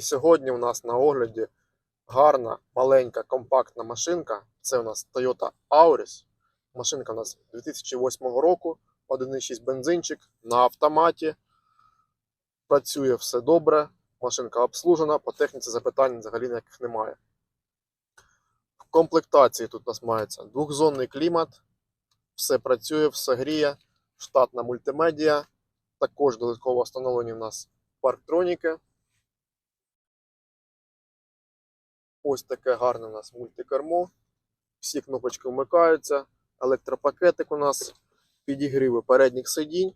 І сьогодні у нас на огляді гарна, маленька, компактна машинка. Це у нас Toyota Auris. Машинка у нас 2008 року, 1,6 бензинчик на автоматі. Працює все добре. Машинка обслужена, по техніці запитань взагалі ніяких немає. В комплектації тут у нас мається двохзонний клімат, все працює, все гріє, штатна мультимедіа. Також додатково встановлені у нас парктроніки. Ось таке гарне у нас мультикермо. Всі кнопочки вмикаються. Електропакетик у нас, підігріви передніх сидінь.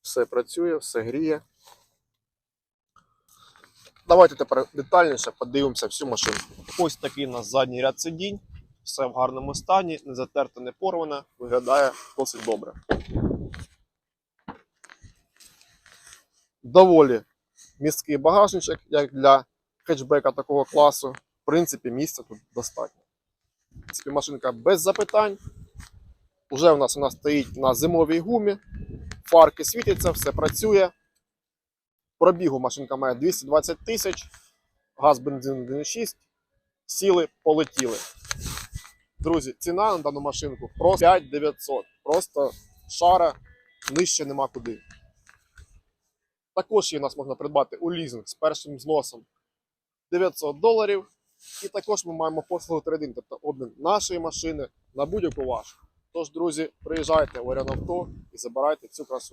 Все працює, все гріє. Давайте тепер детальніше подивимося всю машину. Ось такий у нас задній ряд сидінь. Все в гарному стані, не затерте, не порване, виглядає досить добре. Доволі місткий багажничок, як для хетчбека такого класу. В принципі, місця тут достатньо. В принципі, машинка без запитань. Уже у нас вона стоїть на зимовій гумі. Фарки світяться, все працює. Пробігу машинка має 220 тисяч. Газ бензин 1,6. Сіли, полетіли. Друзі, ціна на дану машинку просто 5900. Просто шара нижче нема куди. Також її нас можна придбати у лізинг з першим зносом 900 доларів. І також ми маємо послугу трейдинг, тобто обмін нашої машини на будь-яку вашу. Тож, друзі, приїжджайте в Авто і забирайте цю красу.